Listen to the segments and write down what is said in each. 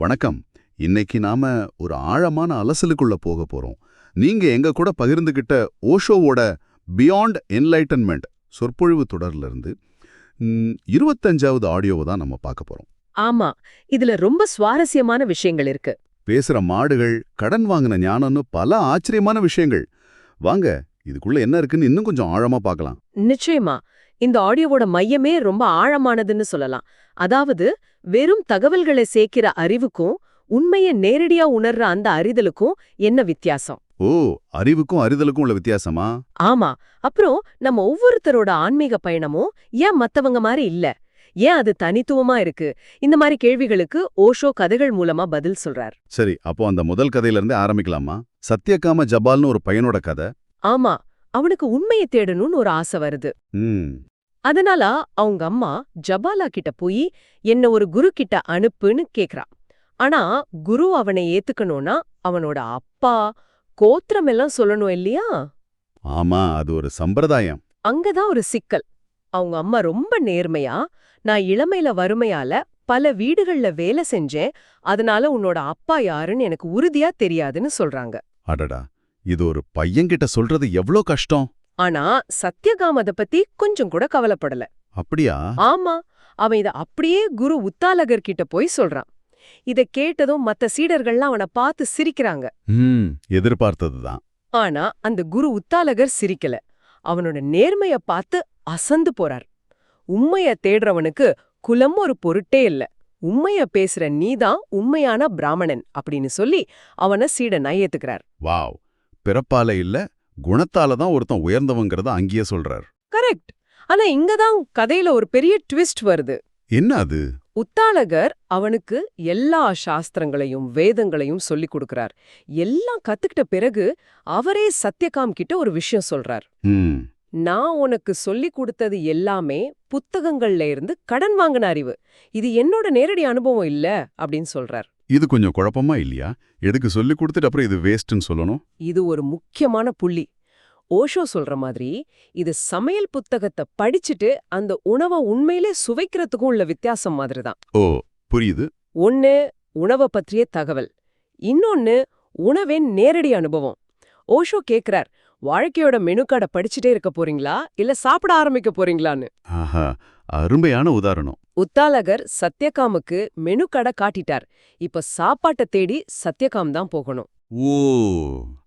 வணக்கம். இன்னைக்கு நாம ஒரு ஆழமான அலசலுக்குள்ள போக போறோம். நீங்க எங்க கூட பகிர்ந்துகிட்ட ஓஷோவோட பியாண்ட் என்லைட்டன்மெண்ட் சொற்பொழிவு தொடர்ல இருந்து இருபத்தஞ்சாவது ஆடியோவை தான் நம்ம பார்க்க போறோம். ஆமா இதுல ரொம்ப சுவாரஸ்யமான விஷயங்கள் இருக்கு. பேசுற மாடுகள் கடன் வாங்கின ஞானம்னு பல ஆச்சரியமான விஷயங்கள். வாங்க இதுக்குள்ள என்ன இருக்குன்னு இன்னும் கொஞ்சம் ஆழமா பார்க்கலாம். நிச்சயமா. இந்த ஆடியோவோட மையமே ரொம்ப ஆழமானதுன்னு சொல்லலாம். அதாவது வெறும் தகவல்களை சேர்க்கிற அறிவுக்கும் உண்மையை நேரடியா உணர்ற அந்த அறிதலுக்கும் என்ன வித்தியாசம்? ஓ அறிவுக்கும் அறிதலுக்கும் உள்ள வித்தியாசமா? ஆமா. அப்புறம் நம்ம ஒவ்வொருத்தரோட ஆன்மீக பயணமும் ஏன் மத்தவங்க மாதிரி இல்ல? ஏன் அது தனித்துவமா இருக்கு? இந்த மாதிரி கேள்விகளுக்கு ஓஷோ கதைகள் மூலமா பதில் சொல்றார். சரி அப்போ அந்த முதல் கதையில இருந்தே ஆரம்பிக்கலாமா? சத்யகாம ஜபால்னு ஒரு பையனோட கதை. ஆமா. அவனுக்கு உண்மையை தேடணும்னு ஒரு ஆசை வருது. அதனால அவங்க அம்மா ஜபாலா கிட்ட போய் என்ன ஒரு குரு கிட்ட அனுப்புன்னு கேக்குறா. ஆனா குரு அவனை ஏத்துக்கணும்னா அவனோட அப்பா கோத்திரம் எல்லாம் சொல்லணும் இல்லையா? ஆமா அது ஒரு சம்பிரதாயம். அங்கதான் ஒரு சிக்கல். அவங்க அம்மா ரொம்ப நேர்மையா நான் இளமையில வறுமையால பல வீடுகள்ல வேலை செஞ்சேன் அதனால உன்னோட அப்பா யாருன்னு எனக்கு உறுதியா தெரியாதுன்னு சொல்றாங்க. அடடா. இது ஒரு பையன்கிட்ட சொல்றது எவ்ளோ கஷ்டம்? ஆனா சத்யகாம் அத பத்தி கொஞ்சம் கூட கவலைப்படல. அப்படியா? ஆமா அவன் இத அப்படியே குரு உத்தாலகர் கிட்ட போய் சொல்றான். இத கேட்டதும் மத்த சீடர்கள்லாம் அவனை பார்த்து சிரிக்கிறாங்க. எதிர்பார்த்ததுதான் ஆனா அந்த குரு உத்தாலகர் சிரிக்கல. அவனோட நேர்மைய பார்த்து அசந்து போறார். உண்மைய தேடுறவனுக்கு குலம் ஒரு பொருட்டே இல்ல. உண்மைய பேசுற நீதான் உண்மையான பிராமணன் அப்படின்னு சொல்லி அவன சீடனா ஏத்துக்கிறார். வாவ். பிறப்பால இல்ல குணத்தால தான் ஒருத்தன் உயர்ந்தவங்கிறத அங்கேயே சொல்றார். கரெக்ட். ஆனா இங்கதான் கதையில ஒரு பெரிய ட்விஸ்ட் வருது. என்ன அது? உத்தாலகர் அவனுக்கு எல்லா சாஸ்திரங்களையும் வேதங்களையும் சொல்லிக் கொடுக்கறார். எல்லாம் கத்துக்கிட்ட பிறகு அவரே சத்யகாம் கிட்ட ஒரு விஷயம் சொல்றார். நான் உனக்கு சொல்லிக் கொடுத்தது எல்லாமே புத்தகங்கள்ல இருந்து கடன் வாங்கின அறிவு. இது என்னோட நேரடி அனுபவம் இல்ல அப்படின்னு சொல்றார். இது கொஞ்சம் குழப்பமா இல்லையா? எதுக்கு சொல்லி கொடுத்துட்டு அப்புறம் இது வேஸ்ட்னு சொல்லணும்? இது ஒரு முக்கியமான புள்ளி. ஓஷோ சொல்ற மாதிரி இது சமையல் புத்தகத்தை படிச்சுட்டு அந்த உணவை உண்மையிலே சுவைக்கிறதுக்கும் உள்ள வித்தியாசம் மாதிரிதான். ஓ புரியுது. ஒன்னு உணவை பற்றிய தகவல். இன்னொன்னு உணவின் நேரடி அனுபவம். ஓஷோ கேக்குறார் வாழ்க்கையோட மெனு கார்டை படிச்சுட்டே இருக்க போறீங்களா? இல்ல சாப்பிட ஆரம்பிக்க போறீங்களான்னு? ஆஹா அருமையான உதாரணம். உத்தாலகர் சத்யகாமுக்கு மெனு கடை காட்டிட்டார். இப்ப சாப்பாட்டை தேடி சத்யகாம் தான் போகணும். ஓ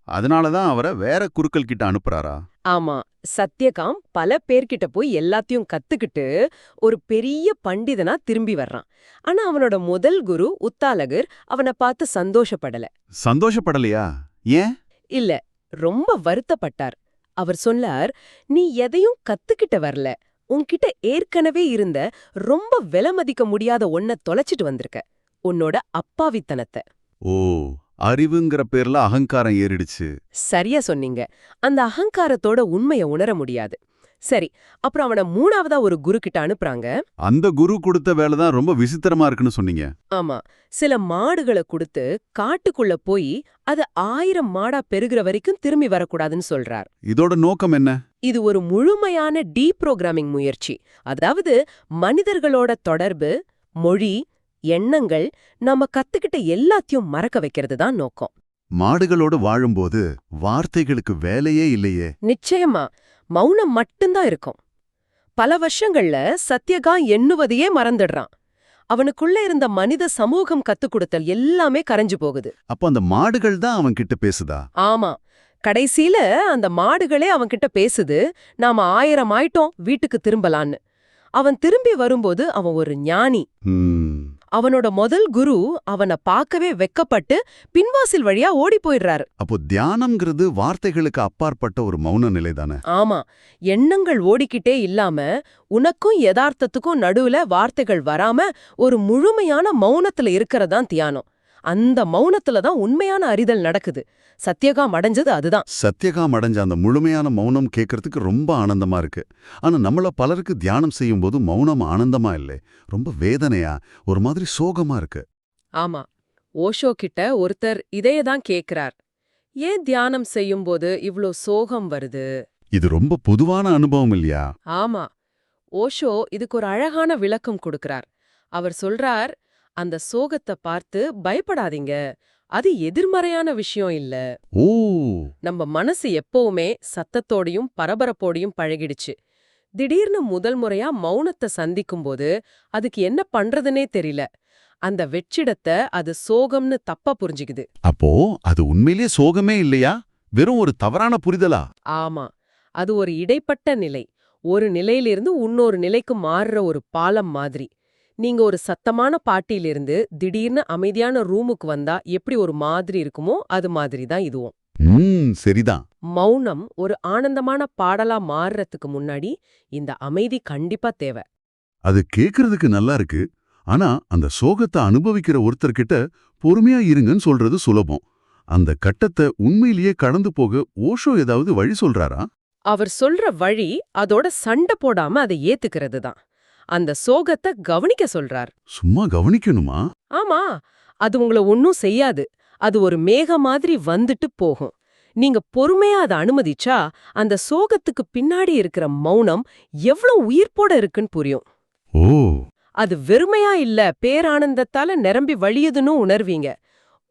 அதனால தான் அவரை வேற குருக்கள் கிட்ட அனுப்புறாரா? ஆமா சத்யகாம் பல பேர்கிட்ட போய் எல்லாத்தையும் கத்துக்கிட்டு ஒரு பெரிய பண்டிதனா திரும்பி வர்றான். ஆனா அவனோட முதல் குரு உத்தாலகர் அவனை பார்த்து சந்தோஷப்படல. சந்தோஷப்படலையா? ஏன்? இல்ல ரொம்ப வருத்தப்பட்டார். அவர் சொன்னார் நீ எதையும் கத்துக்கிட்ட வரல. உன்கிட்ட ஏற்கனவே இருந்த ரொம்ப விலை மதிக்க முடியாத ஒன்ன தொலைச்சிட்டு வந்திருக்க. உன்னோட அப்பாவித்தனத்தை. ஓ அறிவுங்கிற பேர்ல அகங்காரம் ஏறிடுச்சு. சரியா சொன்னீங்க. அந்த அகங்காரத்தோட உண்மைய உணர முடியாது. சரி அப்புறம் அவன மூணாவதா ஒரு குரு கிட்ட அனுப்புறாங்க. அந்த குரு கொடுத்த வேலை தான் ரொம்ப விசித்திரமா இருக்குன்னு சொன்னீங்க. ஆமா சில மாடுகளை கொடுத்து காட்டுக்குள்ள போய் அது ஆயிரம் மாடா பெருகிற வரைக்கும் திரும்பி வரக்கூடாதுன்னு சொல்றார். இதோட நோக்கம் என்ன? இது ஒரு முழுமையான டீப்ரோகிராமிங் முயற்சி. அதாவது மனிதர்களோட தொடர்பு மொழி எண்ணங்கள் நம்ம கத்துக்கிட்ட எல்லாத்தையும் மறக்க வைக்கிறது தான் நோக்கம். மாடுகளோடு வாழும்போது வார்த்தைகளுக்கு வேலையே இல்லையே. நிச்சயமா. மௌனம் மட்டும்தான் இருக்கும். பல வருஷங்கள்ல சத்யகா எண்ணுவதையே மறந்துடுறான். அவனுக்குள்ள இருந்த மனித சமூகம் கத்துக் கொடுத்தல் எல்லாமே கரைஞ்சு போகுது. அப்ப அந்த மாடுகள் தான் அவன் கிட்ட பேசுதா? ஆமா. கடைசியில அந்த மாடுகளே அவன்கிட்ட பேசுது நாம ஆயிரம் ஆயிட்டோம் வீட்டுக்கு திரும்பலான்னு. அவன் திரும்பி வரும்போது அவன் ஒரு ஞானி. அவனோட முதல் குரு அவனை பார்க்கவே வெக்கப்பட்டு பின்வாசில் வழியா ஓடி போயிடுறாரு. அப்போ தியானம்ங்கிறது வார்த்தைகளுக்கு அப்பாற்பட்ட ஒரு மௌன நிலை தானே ஆமா. எண்ணங்கள் ஓடிக்கிட்டே இல்லாம உனக்கும் யதார்த்தத்துக்கும் நடுவுல வார்த்தைகள் வராம ஒரு முழுமையான மௌனத்துல இருக்கிறதான் தியானம். அந்த மௌனத்துல தான் உண்மையான அறிதல் நடக்குது. சத்யகாம் அடைஞ்சது அதுதான். சத்யகாம் அடைஞ்ச அந்த முழுமையான மௌனம் கேட்கறதுக்கு ரொம்ப ஆனந்தமா இருக்கு. ஆனா நம்மள பலருக்கு தியானம் செய்யும்போது மௌனம் ஆனந்தமா இல்லை. ரொம்ப வேதனையா ஒரு மாதிரி சோகமா இருக்கு. ஆமா. ஓஷோ கிட்ட ஒருத்தர் இதையே தான் கேக்குறார் ஏன் தியானம் செய்யும்போது இவ்ளோ சோகம் வருது? இது ரொம்ப பொதுவான அனுபவம் இல்லையா? ஆமா. ஓஷோ இதுக்கு ஒரு அழகான விளக்கம் கொடுக்கிறார். அவர் சொல்றார் அந்த சோகத்தை பார்த்து பயப்படாதீங்க. அது எதிர்மறையான விஷயம் இல்ல. ஓ! நம்ம மனசு எப்பவுமே சத்தத்தோடையும் பரபரப்போடையும் பழகிடுச்சு. திடீர்னு முதல் முறையா மௌனத்தை சந்திக்கும்போது அதுக்கு என்ன பண்றதுனே தெரியல. அந்த வெற்றிடத்தை அது சோகம்னு தப்பா புரிஞ்சுக்குது. அப்போ அது உண்மையிலேயே சோகமே இல்லையா? வெறும் ஒரு தவறான புரிதலா? ஆமா. அது ஒரு இடைப்பட்ட நிலை. ஒரு நிலையிலிருந்து இன்னொரு நிலைக்கு மாறுற ஒரு பாலம் மாதிரி. நீங்க ஒரு சத்தமான பாட்டியிலிருந்து திடீர்னு அமைதியான ரூமுக்கு வந்தா எப்படி ஒரு மாதிரி இருக்குமோ அது மாதிரி தான் இதுவும். சரிதான். மௌனம் ஒரு ஆனந்தமான பாடலா மாறுறதுக்கு முன்னாடி இந்த அமைதி கண்டிப்பா தேவை. அது கேக்குறதுக்கு நல்லா இருக்கு. ஆனா அந்த சோகத்தை அனுபவிக்கிற ஒருத்தர்கிட்ட பொறுமையா இருங்கன்னு சொல்றது சுலபம். அந்த கட்டத்தை உண்மையிலேயே கடந்து போக ஓஷோ ஏதாவது வழி சொல்றாரா? அவர் சொல்ற வழி அதோட சண்டை போடாம அதை ஏத்துக்கிறது தான் அந்த சோகத்தை கவனிக்க சொல்றார். சும்மா கவனிக்கணுமா? ஆமா அது உங்களை ஒன்னும் செய்யாது. அது ஒரு மேக மாதிரி வந்துட்டு போகும். நீங்க பொறுமையா அதை அனுமதிச்சா அந்த சோகத்துக்கு பின்னாடி இருக்கிற மௌனம் எவ்வளவு உயிர்ப்போட இருக்குன்னு புரியும். ஓ. அது வெறுமையா இல்ல பேரானந்தத்தால நிரம்பி வழியுதுன்னு உணர்வீங்க.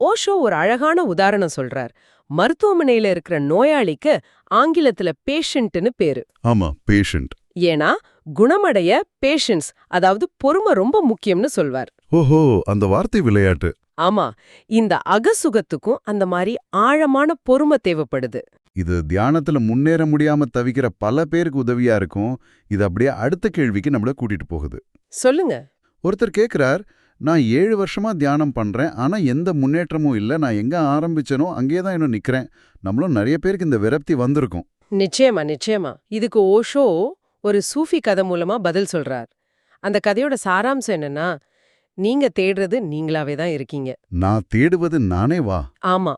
ஓஷோ ஒரு அழகான உதாரணம் சொல்றார். மருத்துவமனையில இருக்கிற நோயாளிக்கு ஆங்கிலத்துல பேஷண்ட்னு பேரு. ஆமா பேஷண்ட் ஏன்னா குணமடைய பேஷன்ஸ் அதாவது பொறுமை ரொம்ப முக்கியம்னு சொல்வார். ஓஹோ அந்த வார்த்தை விளையாட்டு. ஆமா இந்த அகசுகத்துக்கும் அந்த மாதிரி ஆழமான பொறுமை தேவைப்படுது. இது தியானத்துல முன்னேற முடியாம தவிக்கிற பல பேருக்கு உதவியா இருக்கும். இது அப்படியே அடுத்த கேள்விக்கு நம்மள கூட்டிட்டு போகுது. சொல்லுங்க. ஒருத்தர் கேக்குறார் நான் ஏழு வருஷமா தியானம் பண்றேன். ஆனா எந்த முன்னேற்றமும் இல்ல. நான் எங்க ஆரம்பிச்சனோ அங்கேயே தான் இன்னும் நிக்கிறேன். நம்மளும் நிறைய பேருக்கு இந்த விரக்தி வந்திருக்கும். நிச்சயமா நிச்சயமா. இதுக்கு ஓஷோ ஒரு சூஃபி கதை மூலமா பதில் சொல்றார். அந்த கதையோட சாராம்சம் என்னன்னா நீங்க தேடுறது நீங்களாவே தான் இருக்கீங்க. நான் தேடுவது நானே வா. ஆமா.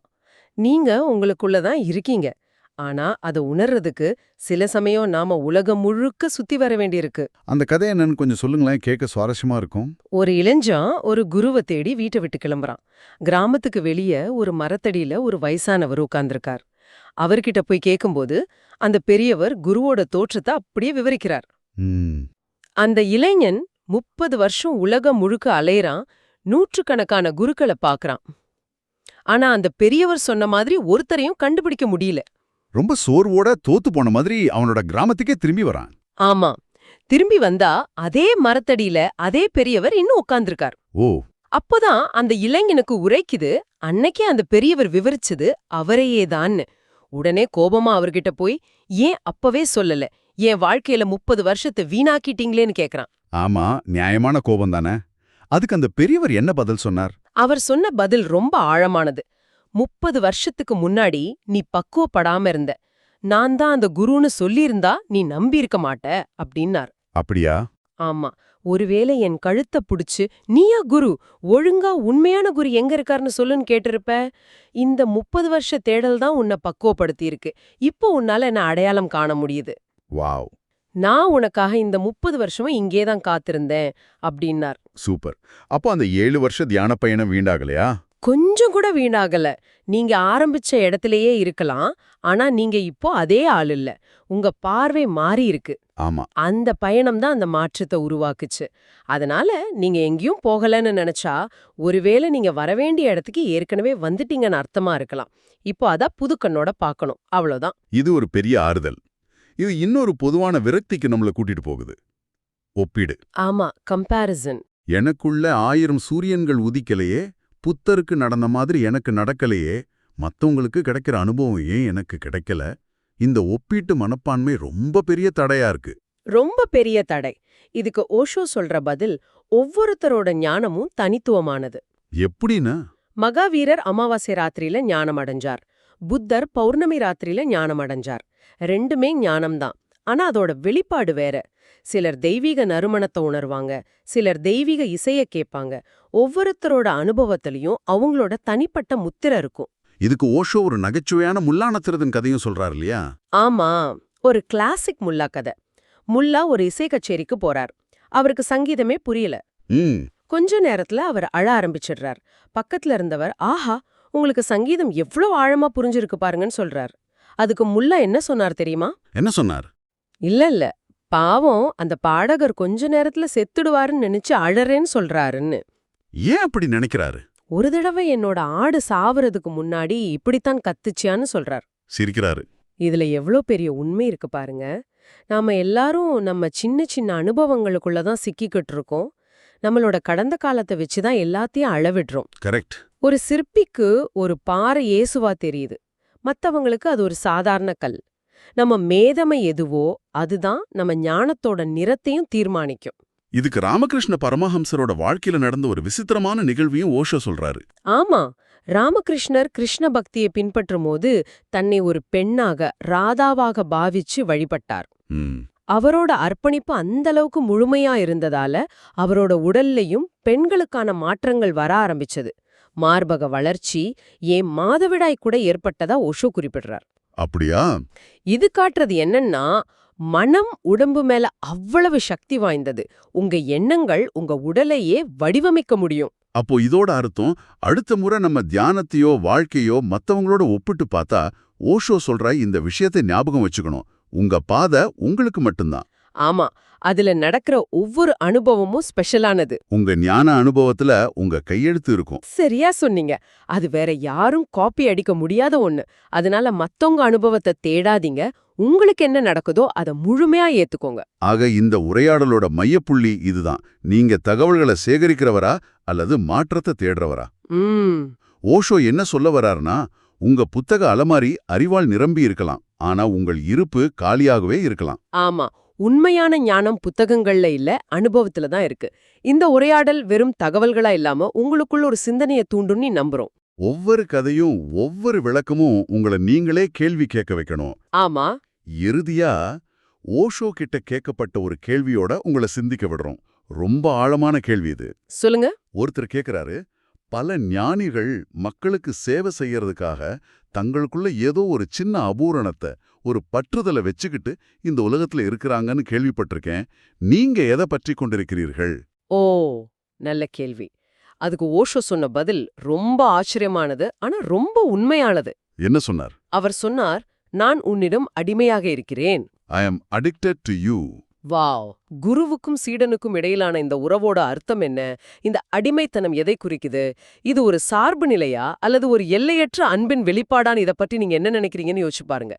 நீங்க உங்களுக்குள்ள தான் இருக்கீங்க. ஆனா அதை உணர்றதுக்கு சில சமயம் நாம உலகம் முழுக்க சுத்தி வர வேண்டியிருக்கு. அந்த கதை என்னன்னு கொஞ்சம் சொல்லுங்களேன் கேட்க சுவாரஸ்யமா இருக்கும். ஒரு இளைஞன் ஒரு குருவை தேடி வீட்டை விட்டு கிளம்புறான். கிராமத்துக்கு வெளிய ஒரு மரத்தடியில ஒரு வயசானவர் உட்கார்ந்திருக்கார். அவர்கிட்ட போய் கேட்கும்போது அந்த பெரியவர் குருவோட தோற்றத்தை அப்படியே விவரிக்கிறார். அந்த இளைஞன் முப்பது வருஷம் உலகம் முழுக்க அலையறான் நூற்றுக்கணக்கான குருக்களை பார்க்கறான். ஆனா அந்த பெரியவர் சொன்ன மாதிரி ஒருத்தரையும் கண்டுபிடிக்க முடியல. ரொம்ப சோர்வோட தோத்து போன மாதிரி அவனோட கிராமத்துக்கே திரும்பி வரான். ஆமா. திரும்பி வந்தா அதே மரத்தடியில அதே பெரியவர் இன்னும் உட்கார்ந்திருக்கார். ஓ. அப்போதான் அந்த இளைஞனுக்கு உரைக்குது அன்னைக்கே அந்த பெரியவர் விவரிச்சது அவரையே தான்னு உடனே கோபமா அவர்கிட்ட போய் ஏன் அப்பவே சொல்லல? என் வாழ்க்கையில முப்பது வருஷத்தை வீணாக்கிட்டீங்களேன்னு கேக்குறான். ஆமா நியாயமான கோபம் தானே? அதுக்கு அந்த பெரியவர் என்ன பதில் சொன்னார்? அவர் சொன்ன பதில் ரொம்ப ஆழமானது. முப்பது வருஷத்துக்கு முன்னாடி நீ பக்குவப்படாம இருந்த. நான் தான் அந்த குருன்னு சொல்லியிருந்தா நீ நம்பி இருக்க மாட்ட. அப்படின்னார். அப்படியா? ஆமா. ஒருவேளை என் கழுத்தை புடிச்சு நீயா குரு ஒழுங்கா உண்மையான குரு எங்க இருக்காருன்னு சொல்லுன்னு கேட்டிருப்ப? இந்த முப்பது வருஷ தேடல் தான் உன்னை பக்குவப்படுத்தி இருக்கு இப்போ உன்னால என்ன அடையாளம் காண முடியுது? வாவ். நான் உனக்காக இந்த முப்பது வருஷமா இங்கே தான் காத்திருந்தேன் அப்படின்னார். சூப்பர். அப்போ அந்த ஏழு வருஷ தியான பயணம் வீண்டாகலையா கொஞ்சம் கூட வீணாகல. நீங்க ஆரம்பிச்ச இடத்திலேயே இருக்கலாம். ஆனா நீங்க இப்போ அதே ஆள் இல்ல. உங்க பார்வை மாறி இருக்கு. ஆமா. அந்த பயணம் தான் அந்த மாற்றத்தை உருவாக்குச்சு. அதனால நீங்க எங்கேயும் போகலன்னு நினைச்சா ஒருவேளை நீங்க வரவேண்டிய இடத்துக்கு ஏற்கனவே வந்துட்டீங்கன்னு அர்த்தமா இருக்கலாம். இப்போ அதான் புது கண்ணோட பார்க்கணும். அவ்வளவுதான். இது ஒரு பெரிய ஆறுதல். இது இன்னொரு பொதுவான விரக்திக்கு நம்மள கூட்டிட்டு போகுது. ஒப்பீடு. ஆமா கம்பேரிசன் எனக்குள்ள ஆயிரம் சூரியன்கள் உதிக்கலையே புத்தருக்கு நடந்த மாதிரி எனக்கு நடக்கலையே. மத்தவங்களுக்கு கிடைக்கிற அனுபவம் ஏன் எனக்கு கிடைக்கல? இந்த ஒப்பீட்டு மனப்பான்மை ரொம்ப பெரிய தடையா இருக்கு. ரொம்ப பெரிய தடை. இதுக்கு ஓஷோ சொல்ற பதில் ஒவ்வொருத்தரோட ஞானமும் தனித்துவமானது. எப்படின்னா? மகாவீரர் அமாவாசை ராத்திரியில ஞானம் அடைஞ்சார் புத்தர் பௌர்ணமி ராத்திரியில ஞானம் அடைஞ்சார் ரெண்டுமே ஞானம்தான். ஆனா அதோட வெளிப்பாடு வேற. சிலர் தெய்வீக நறுமணத்தை உணர்வாங்க சிலர் தெய்வீக இசைய கேட்பாங்க. ஒவ்வொருத்தரோட அனுபவத்திலையும் அவங்களோட தனிப்பட்ட முத்திரை இருக்கும். இதுக்கு ஓஷோ ஒரு நகைச்சுவையான முல்லானத்திரதன் கதையும் சொல்றாரு இல்லையா? ஆமா ஒரு கிளாசிக் முல்லா கதை. முல்லா ஒரு இசை கச்சேரிக்கு போறார். அவருக்கு சங்கீதமே புரியல. கொஞ்ச நேரத்துல அவர் அழ ஆரம்பிச்சிடுறார். பக்கத்துல இருந்தவர் ஆஹா உங்களுக்கு சங்கீதம் எவ்வளவு ஆழமா புரிஞ்சிருக்கு பாருங்கன்னு சொல்றார். அதுக்கு முல்லா என்ன சொன்னார் தெரியுமா? என்ன சொன்னார்? இல்ல இல்ல பாவம் அந்த பாடகர் கொஞ்ச நேரத்துல செத்துடுவாருன்னு நினைச்சு அழறேன்னு சொல்றாருன்னு. ஏன் அப்படி நினைக்கிறாரு? ஒரு தடவை என்னோட ஆடு சாவறதுக்கு முன்னாடி இப்படித்தான் கத்துச்சியான்னு சொல்றார். சிரிக்கிறாரு. இதுல எவ்ளோ பெரிய உண்மை இருக்கு பாருங்க. நாம எல்லாரும் நம்ம சின்ன சின்ன அனுபவங்களுக்குள்ள தான் சிக்கிக்கிட்டு இருக்கோம். நம்மளோட கடந்த காலத்தை வச்சு தான் எல்லாத்தையும் அளவிடுறோம். கரெக்ட். ஒரு சிற்பிக்கு ஒரு பாறை இயேசுவா தெரியுது. மத்தவங்களுக்கு அது ஒரு சாதாரண கல். நம்ம மேதமை எதுவோ அதுதான் நம்ம ஞானத்தோட நிறத்தையும் தீர்மானிக்கும். இதுக்கு ராமகிருஷ்ண பரமஹம்சரோட வாழ்க்கையில நடந்த ஒரு விசித்திரமான நிகழ்வையும் ஓஷோ சொல்றாரு. ஆமா ராமகிருஷ்ணர் கிருஷ்ண பக்தியை பின்பற்றும் போது தன்னை ஒரு பெண்ணாக ராதாவாக பாவிச்சு வழிபட்டார். அவரோட அர்ப்பணிப்பு அந்த அளவுக்கு முழுமையா இருந்ததால அவரோட உடல்லையும் பெண்களுக்கான மாற்றங்கள் வர ஆரம்பிச்சது. மார்பக வளர்ச்சி ஏன் மாதவிடாய் கூட ஏற்பட்டதா ஓஷோ குறிப்பிடுறார். அப்படியா? இது காட்டுறது என்னன்னா மனம் உடம்பு மேல அவ்வளவு சக்தி வாய்ந்தது. உங்க எண்ணங்கள் உங்க உடலையே வடிவமைக்க முடியும். அப்போ இதோட அர்த்தம் அடுத்த முறை நம்ம தியானத்தையோ வாழ்க்கையோ மத்தவங்களோட ஒப்பிட்டு பார்த்தா ஓஷோ சொல்ற இந்த விஷயத்தை ஞாபகம் வச்சுக்கணும். உங்க பாதை உங்களுக்கு மட்டும்தான். ஆமா அதுல நடக்கிற ஒவ்வொரு அனுபவமும் ஸ்பெஷலானது. உங்க ஞான அனுபவத்துல உங்க கையெழுத்து இருக்கும். சரியா சொன்னீங்க. அது வேற யாரும் காப்பி அடிக்க முடியாத ஒண்ணு. அதனால மத்தவங்க அனுபவத்தை தேடாதீங்க. உங்களுக்கு என்ன நடக்குதோ அதை முழுமையா ஏத்துக்கோங்க. ஆக இந்த உரையாடலோட மையப்புள்ளி இதுதான். நீங்க தகவல்களை சேகரிக்கிறவரா அல்லது மாற்றத்தை தேடுறவரா? ஓஷோ என்ன சொல்ல வராருன்னா உங்க புத்தக அலமாரி அறிவால் நிரம்பி இருக்கலாம். ஆனா உங்கள் இருப்பு காலியாகவே இருக்கலாம். ஆமா உண்மையான ஞானம் புத்தகங்கள்ல இல்ல அனுபவத்துல தான் இருக்கு. இந்த உரையாடல் வெறும் தகவல்களா இல்லாம உங்களுக்குள்ள ஒரு சிந்தனையை தூண்டும்னு நம்புறோம். ஒவ்வொரு கதையும் ஒவ்வொரு விளக்கமும் உங்களை நீங்களே கேள்வி கேட்க வைக்கணும். ஆமா. இறுதியா ஓஷோ கிட்ட கேட்கப்பட்ட ஒரு கேள்வியோட உங்களை சிந்திக்க விடுறோம். ரொம்ப ஆழமான கேள்வி இது. சொல்லுங்க. ஒருத்தர் கேக்குறாரு பல ஞானிகள் மக்களுக்கு சேவை செய்யறதுக்காக தங்களுக்குள்ள ஏதோ ஒரு சின்ன அபூரணத்தை ஒரு பற்றுதலை வச்சுக்கிட்டு இந்த உலகத்துல இருக்கிறாங்கன்னு கேள்விப்பட்டிருக்கேன். நீங்க எதை பற்றி கொண்டிருக்கிறீர்கள்? ஓ நல்ல கேள்வி. அதுக்கு ஓஷோ சொன்ன பதில் ரொம்ப ஆச்சரியமானது ஆனா ரொம்ப உண்மையானது. என்ன சொன்னார்? அவர் சொன்னார் நான் உன்னிடம் அடிமையாக இருக்கிறேன். I am addicted to you wow! குருவுக்கும் சீடனுக்கும் இடையிலான இந்த உறவோட அர்த்தம் என்ன? இந்த அடிமைத்தனம் எதை குறிக்குது? இது ஒரு சார்பு நிலையா? அல்லது ஒரு எல்லையற்ற அன்பின் வெளிப்பாடான்னு இத பத்தி நீங்க என்ன நினைக்கிறீங்கன்னு யோசிச்சு பாருங்க.